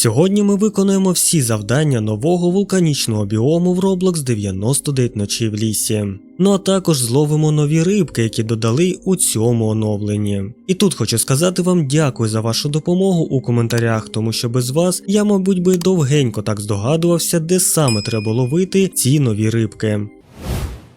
Сьогодні ми виконуємо всі завдання нового вулканічного біому в Roblox 99 ночі в лісі. Ну а також зловимо нові рибки, які додали у цьому оновленні. І тут хочу сказати вам дякую за вашу допомогу у коментарях, тому що без вас я, мабуть, би довгенько так здогадувався, де саме треба ловити ці нові рибки.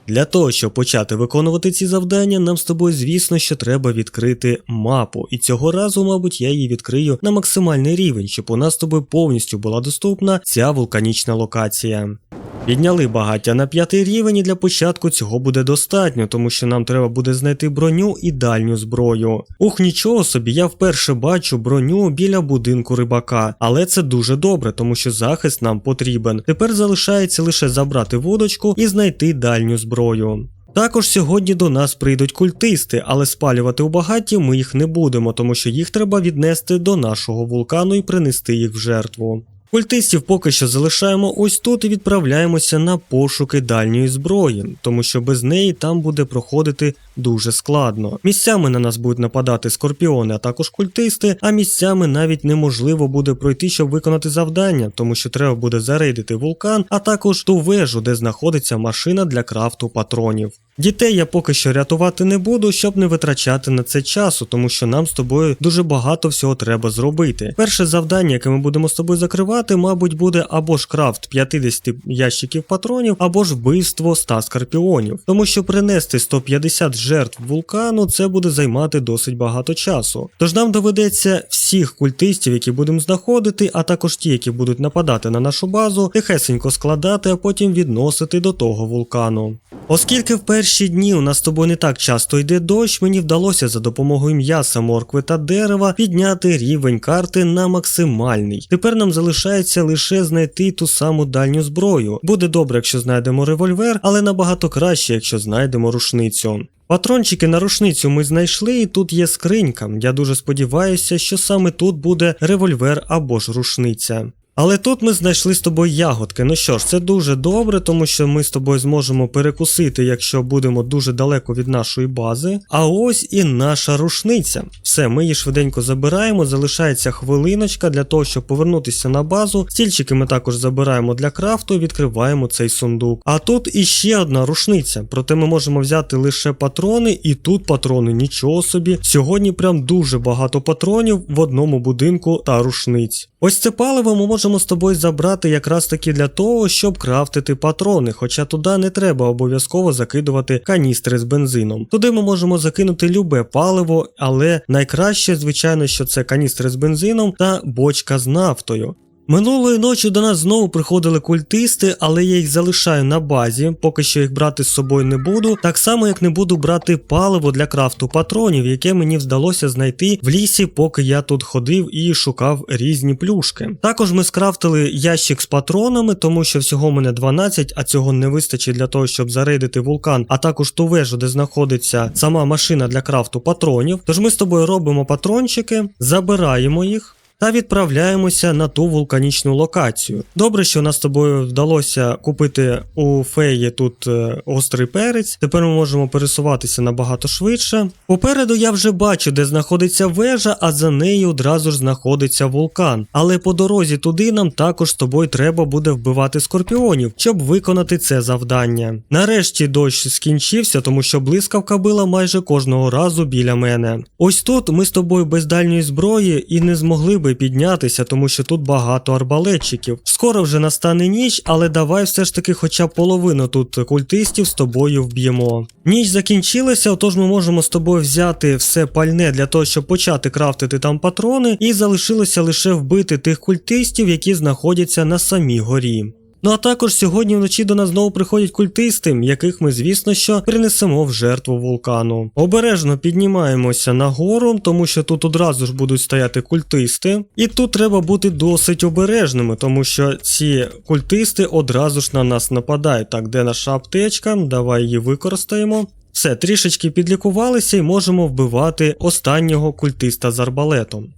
Для того, щоб почати виконувати ці завдання, нам з тобою, звісно, що треба відкрити мапу. І цього разу, мабуть, я її відкрию на максимальний рівень, щоб у нас з тобою повністю була доступна ця вулканічна локація. Підняли багаття на п'ятий рівень і для початку цього буде достатньо, тому що нам треба буде знайти броню і дальню зброю. Ух, нічого собі, я вперше бачу броню біля будинку рибака, але це дуже добре, тому що захист нам потрібен. Тепер залишається лише забрати вудочку і знайти дальню зброю. Також сьогодні до нас прийдуть культисти, але спалювати у багатті ми їх не будемо, тому що їх треба віднести до нашого вулкану і принести їх в жертву. Культистів поки що залишаємо ось тут і відправляємося на пошуки дальньої зброї, тому що без неї там буде проходити дуже складно. Місцями на нас будуть нападати скорпіони, а також культисти, а місцями навіть неможливо буде пройти, щоб виконати завдання, тому що треба буде зарейдити вулкан, а також ту вежу, де знаходиться машина для крафту патронів. Дітей я поки що рятувати не буду, щоб не витрачати на це часу, тому що нам з тобою дуже багато всього треба зробити. Перше завдання, яке ми будемо з тобою закривати, мабуть, буде або ж крафт 50 ящиків патронів, або ж вбивство 100 скорпіонів. Тому що принести 150 жертв вулкану це буде займати досить багато часу. Тож нам доведеться всіх культистів, які будемо знаходити, а також ті, які будуть нападати на нашу базу, тихесенько складати, а потім відносити до того вулкану. Оскільки в перші дні у нас з тобою не так часто йде дощ, мені вдалося за допомогою м'яса, моркви та дерева підняти рівень карти на максимальний. Тепер нам залишається лише знайти ту саму дальню зброю. Буде добре, якщо знайдемо револьвер, але набагато краще, якщо знайдемо рушницю. Патрончики на рушницю ми знайшли, і тут є скринька. Я дуже сподіваюся, що саме тут буде револьвер або ж рушниця. Але тут ми знайшли з тобою ягодки. Ну що ж, це дуже добре, тому що ми з тобою зможемо перекусити, якщо будемо дуже далеко від нашої бази. А ось і наша рушниця. Все, ми її швиденько забираємо, залишається хвилиночка для того, щоб повернутися на базу. Стільчики ми також забираємо для крафту відкриваємо цей сундук. А тут іще одна рушниця. Проте ми можемо взяти лише патрони, і тут патрони нічого собі. Сьогодні прям дуже багато патронів в одному будинку та рушниць. Ось це паливо ми можемо з тобою забрати якраз таки для того, щоб крафтити патрони, хоча туди не треба обов'язково закидувати каністри з бензином. Туди ми можемо закинути любе паливо, але найкраще, звичайно, що це каністри з бензином та бочка з нафтою. Минулої ночі до нас знову приходили культисти, але я їх залишаю на базі, поки що їх брати з собою не буду. Так само, як не буду брати паливо для крафту патронів, яке мені вдалося знайти в лісі, поки я тут ходив і шукав різні плюшки. Також ми скрафтили ящик з патронами, тому що всього мене 12, а цього не вистачить для того, щоб зарейдити вулкан, а також ту вежу, де знаходиться сама машина для крафту патронів. Тож ми з тобою робимо патрончики, забираємо їх. Та відправляємося на ту вулканічну локацію. Добре, що нас з тобою вдалося купити у феї тут е, гострий перець. Тепер ми можемо пересуватися набагато швидше. Попереду я вже бачу, де знаходиться вежа, а за нею одразу ж знаходиться вулкан. Але по дорозі туди нам також з тобою треба буде вбивати скорпіонів, щоб виконати це завдання. Нарешті дощ скінчився, тому що блискавка била майже кожного разу біля мене. Ось тут ми з тобою без дальньої зброї і не змогли би піднятися, тому що тут багато арбалетчиків. Скоро вже настане ніч, але давай все ж таки хоча б половину тут культистів з тобою вб'ємо. Ніч закінчилася, отож ми можемо з тобою взяти все пальне для того, щоб почати крафтити там патрони, і залишилося лише вбити тих культистів, які знаходяться на самій горі. Ну а також сьогодні вночі до нас знову приходять культисти, яких ми, звісно, що принесемо в жертву вулкану. Обережно піднімаємося нагору, тому що тут одразу ж будуть стояти культисти. І тут треба бути досить обережними, тому що ці культисти одразу ж на нас нападають. Так, де наша аптечка? Давай її використаємо. Все, трішечки підлікувалися і можемо вбивати останнього культиста з арбалетом.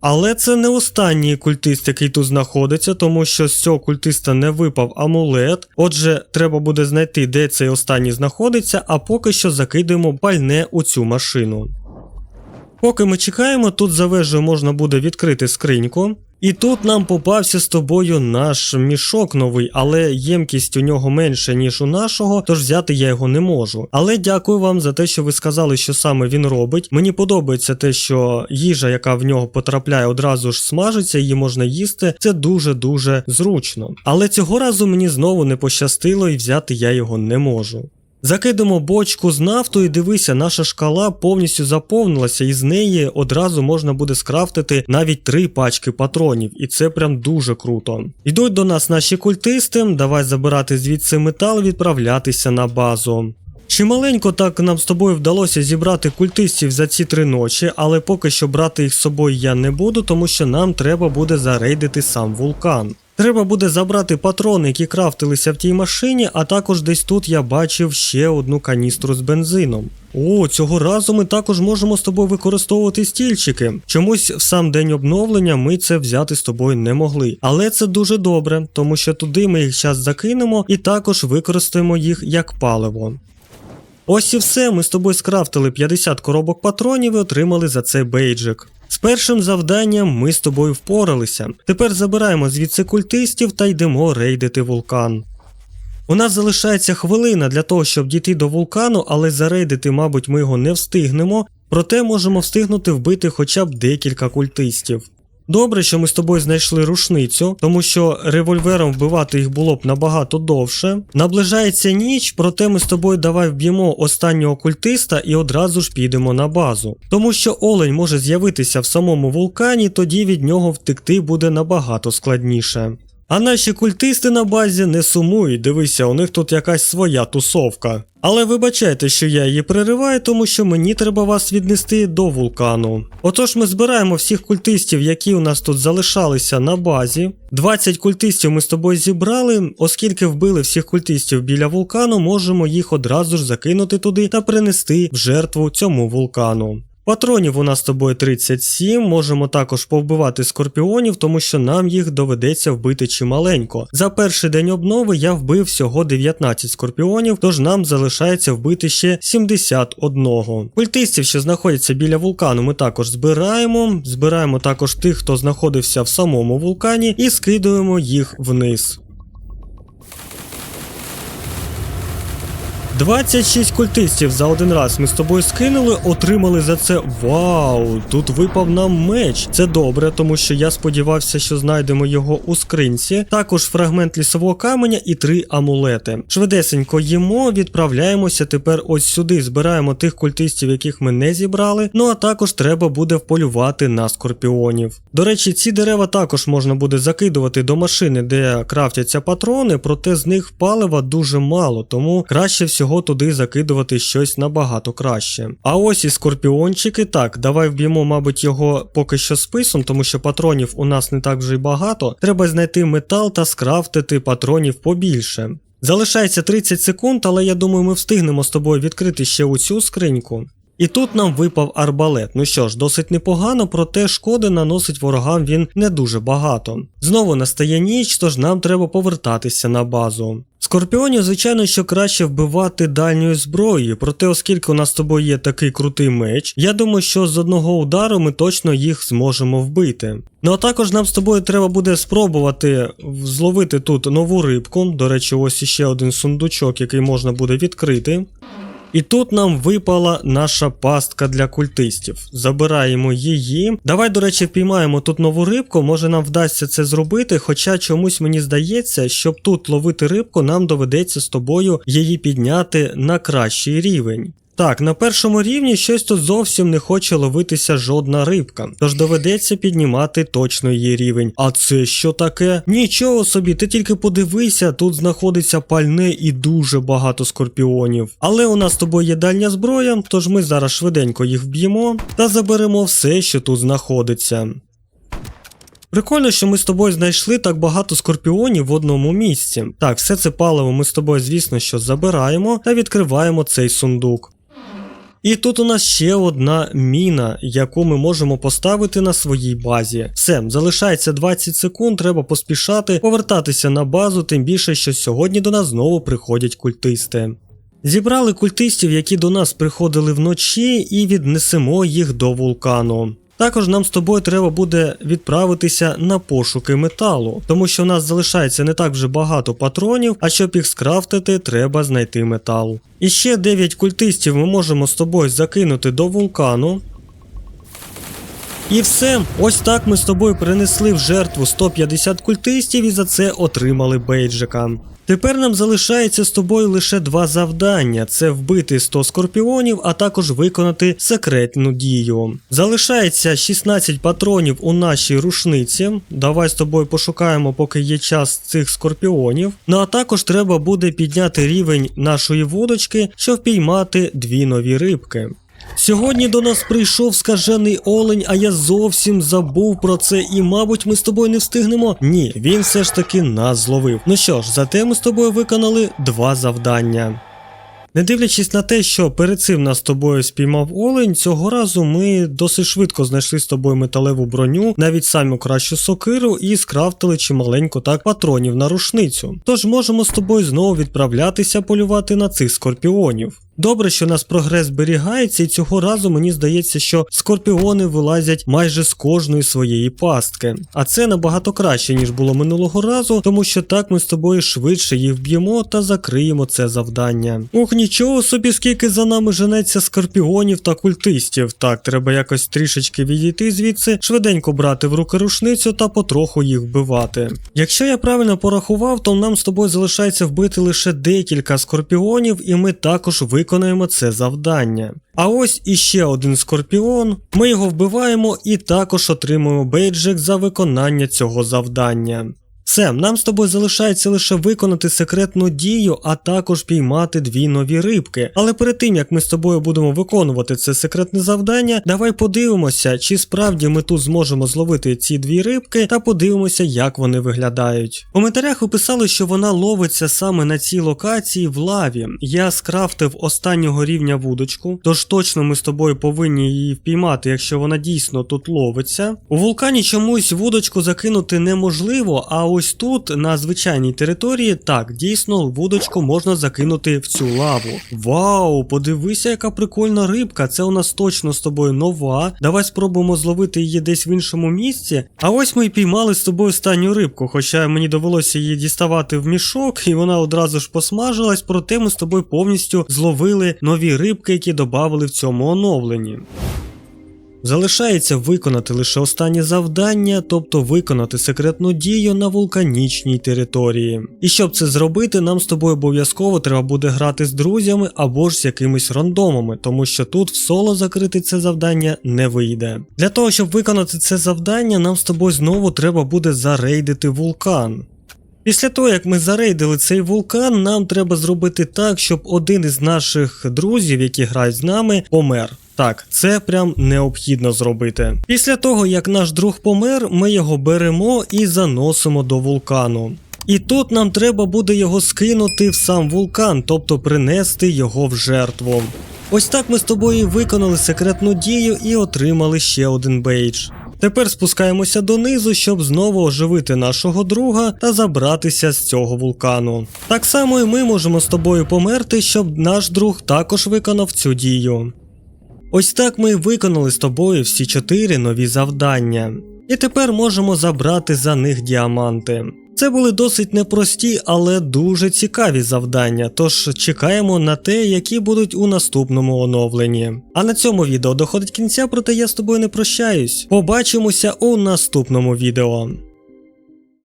Але це не останній культист, який тут знаходиться, тому що з цього культиста не випав амулет. Отже, треба буде знайти, де цей останній знаходиться, а поки що закидуємо пальне у цю машину. Поки ми чекаємо, тут за вежею можна буде відкрити скриньку. І тут нам попався з тобою наш мішок новий, але ємкість у нього менше, ніж у нашого, тож взяти я його не можу. Але дякую вам за те, що ви сказали, що саме він робить. Мені подобається те, що їжа, яка в нього потрапляє, одразу ж смажиться, її можна їсти. Це дуже-дуже зручно. Але цього разу мені знову не пощастило і взяти я його не можу. Закидемо бочку з нафтою, і дивися, наша шкала повністю заповнилася, і з неї одразу можна буде скрафтити навіть три пачки патронів, і це прям дуже круто. Йдуть до нас наші культисти, давай забирати звідси метал, відправлятися на базу. Чималенько так нам з тобою вдалося зібрати культистів за ці три ночі, але поки що брати їх з собою я не буду, тому що нам треба буде зарейдити сам вулкан. Треба буде забрати патрони, які крафтилися в тій машині, а також десь тут я бачив ще одну каністру з бензином. О, цього разу ми також можемо з тобою використовувати стільчики. Чомусь в сам день обновлення ми це взяти з тобою не могли. Але це дуже добре, тому що туди ми їх зараз закинемо і також використаємо їх як паливо. Ось і все, ми з тобою скрафтили 50 коробок патронів і отримали за це бейджик. З першим завданням ми з тобою впоралися. Тепер забираємо звідси культистів та йдемо рейдити вулкан. У нас залишається хвилина для того, щоб дійти до вулкану, але зарейдити, мабуть, ми його не встигнемо, проте можемо встигнути вбити хоча б декілька культистів. Добре, що ми з тобою знайшли рушницю, тому що револьвером вбивати їх було б набагато довше. Наближається ніч, проте ми з тобою давай вб'ємо останнього культиста і одразу ж підемо на базу. Тому що олень може з'явитися в самому вулкані, тоді від нього втекти буде набагато складніше. А наші культисти на базі не сумують, дивися, у них тут якась своя тусовка. Але вибачайте, що я її перериваю, тому що мені треба вас віднести до вулкану. Отож, ми збираємо всіх культистів, які у нас тут залишалися на базі. 20 культистів ми з тобою зібрали, оскільки вбили всіх культистів біля вулкану, можемо їх одразу ж закинути туди та принести в жертву цьому вулкану. Патронів у нас з тобою 37, можемо також повбивати скорпіонів, тому що нам їх доведеться вбити чималенько. За перший день обнови я вбив всього 19 скорпіонів, тож нам залишається вбити ще 71. Культистів, що знаходяться біля вулкану, ми також збираємо. Збираємо також тих, хто знаходився в самому вулкані, і скидуємо їх вниз. 26 культистів за один раз ми з тобою скинули, отримали за це. Вау! Тут випав нам меч. Це добре, тому що я сподівався, що знайдемо його у скринці. Також фрагмент лісового каменя і три амулети. Швидесенько їмо, відправляємося тепер ось сюди. Збираємо тих культистів, яких ми не зібрали. Ну а також треба буде вполювати на скорпіонів. До речі, ці дерева також можна буде закидувати до машини, де крафтяться патрони, проте з них палива дуже мало, тому краще всього туди закидувати щось набагато краще. А ось і скорпіончики. Так, давай вб'ємо, мабуть, його поки що списом, тому що патронів у нас не так вже й багато. Треба знайти метал та скрафтити патронів побільше. Залишається 30 секунд, але я думаю, ми встигнемо з тобою відкрити ще оцю скриньку. І тут нам випав арбалет. Ну що ж, досить непогано, проте шкоди наносить ворогам він не дуже багато. Знову настає ніч, тож нам треба повертатися на базу. Скорпіонів, звичайно, що краще вбивати дальньою зброєю, проте, оскільки у нас з тобою є такий крутий меч, я думаю, що з одного удару ми точно їх зможемо вбити. Ну а також нам з тобою треба буде спробувати зловити тут нову рибку. До речі, ось іще один сундучок, який можна буде відкрити. І тут нам випала наша пастка для культистів. Забираємо її. Давай, до речі, впіймаємо тут нову рибку, може нам вдасться це зробити, хоча чомусь мені здається, щоб тут ловити рибку, нам доведеться з тобою її підняти на кращий рівень. Так, на першому рівні щось тут зовсім не хоче ловитися жодна рибка, тож доведеться піднімати точно її рівень. А це що таке? Нічого собі, ти тільки подивися, тут знаходиться пальне і дуже багато скорпіонів. Але у нас з тобою є дальня зброя, тож ми зараз швиденько їх вб'ємо та заберемо все, що тут знаходиться. Прикольно, що ми з тобою знайшли так багато скорпіонів в одному місці. Так, все це паливо ми з тобою, звісно, що забираємо та відкриваємо цей сундук. І тут у нас ще одна міна, яку ми можемо поставити на своїй базі. Все, залишається 20 секунд, треба поспішати, повертатися на базу, тим більше, що сьогодні до нас знову приходять культисти. Зібрали культистів, які до нас приходили вночі, і віднесемо їх до вулкану. Також нам з тобою треба буде відправитися на пошуки металу, тому що в нас залишається не так вже багато патронів, а щоб їх скрафтити, треба знайти метал. І ще 9 культистів ми можемо з тобою закинути до вулкану. І все, ось так ми з тобою принесли в жертву 150 культистів і за це отримали бейджика. Тепер нам залишається з тобою лише два завдання: це вбити 100 скорпіонів, а також виконати секретну дію. Залишається 16 патронів у нашій рушниці. Давай з тобою пошукаємо, поки є час цих скорпіонів. Ну а також треба буде підняти рівень нашої вудочки, щоб впіймати дві нові рибки. Сьогодні до нас прийшов скажений олень, а я зовсім забув про це, і, мабуть, ми з тобою не встигнемо. Ні, він все ж таки нас зловив. Ну що ж, зате ми з тобою виконали два завдання. Не дивлячись на те, що перед цим нас з тобою спіймав олень, цього разу ми досить швидко знайшли з тобою металеву броню, навіть саму кращу сокиру, і скрафтили чималенько так патронів на рушницю. Тож можемо з тобою знову відправлятися полювати на цих скорпіонів. Добре, що у нас прогрес зберігається, і цього разу мені здається, що скорпіони вилазять майже з кожної своєї пастки. А це набагато краще, ніж було минулого разу, тому що так ми з тобою швидше їх вб'ємо та закриємо це завдання. Ух, нічого собі, скільки за нами женеться скорпіонів та культистів. Так, треба якось трішечки відійти звідси, швиденько брати в руки рушницю та потроху їх вбивати. Якщо я правильно порахував, то нам з тобою залишається вбити лише декілька скорпіонів, і ми також виконаємо це завдання. А ось іще один скорпіон. Ми його вбиваємо і також отримуємо бейджик за виконання цього завдання. Сем, нам з тобою залишається лише виконати секретну дію, а також піймати дві нові рибки. Але перед тим як ми з тобою будемо виконувати це секретне завдання, давай подивимося, чи справді ми тут зможемо зловити ці дві рибки, та подивимося, як вони виглядають. У коментарях ви писали, що вона ловиться саме на цій локації в лаві. Я скрафтив останнього рівня вудочку, тож точно ми з тобою повинні її впіймати, якщо вона дійсно тут ловиться. У вулкані чомусь вудочку закинути неможливо, а ось тут, на звичайній території, так, дійсно, вудочку можна закинути в цю лаву. Вау, подивися, яка прикольна рибка. Це у нас точно з тобою нова. Давай спробуємо зловити її десь в іншому місці. А ось ми і піймали з тобою останню рибку, хоча мені довелося її діставати в мішок, і вона одразу ж посмажилась, проте ми з тобою повністю зловили нові рибки, які додали в цьому оновленні. Залишається виконати лише останнє завдання, тобто виконати секретну дію на вулканічній території. І щоб це зробити, нам з тобою обов'язково треба буде грати з друзями або ж з якимись рандомами, тому що тут в соло закрити це завдання не вийде. Для того, щоб виконати це завдання, нам з тобою знову треба буде зарейдити вулкан. Після того, як ми зарейдили цей вулкан, нам треба зробити так, щоб один із наших друзів, які грають з нами, помер. Так, це прям необхідно зробити. Після того, як наш друг помер, ми його беремо і заносимо до вулкану. І тут нам треба буде його скинути в сам вулкан, тобто принести його в жертву. Ось так ми з тобою виконали секретну дію і отримали ще один бейдж. Тепер спускаємося донизу, щоб знову оживити нашого друга та забратися з цього вулкану. Так само і ми можемо з тобою померти, щоб наш друг також виконав цю дію. Ось так ми виконали з тобою всі чотири нові завдання. І тепер можемо забрати за них діаманти. Це були досить непрості, але дуже цікаві завдання, тож чекаємо на те, які будуть у наступному оновленні. А на цьому відео доходить кінця, проте я з тобою не прощаюсь. Побачимося у наступному відео.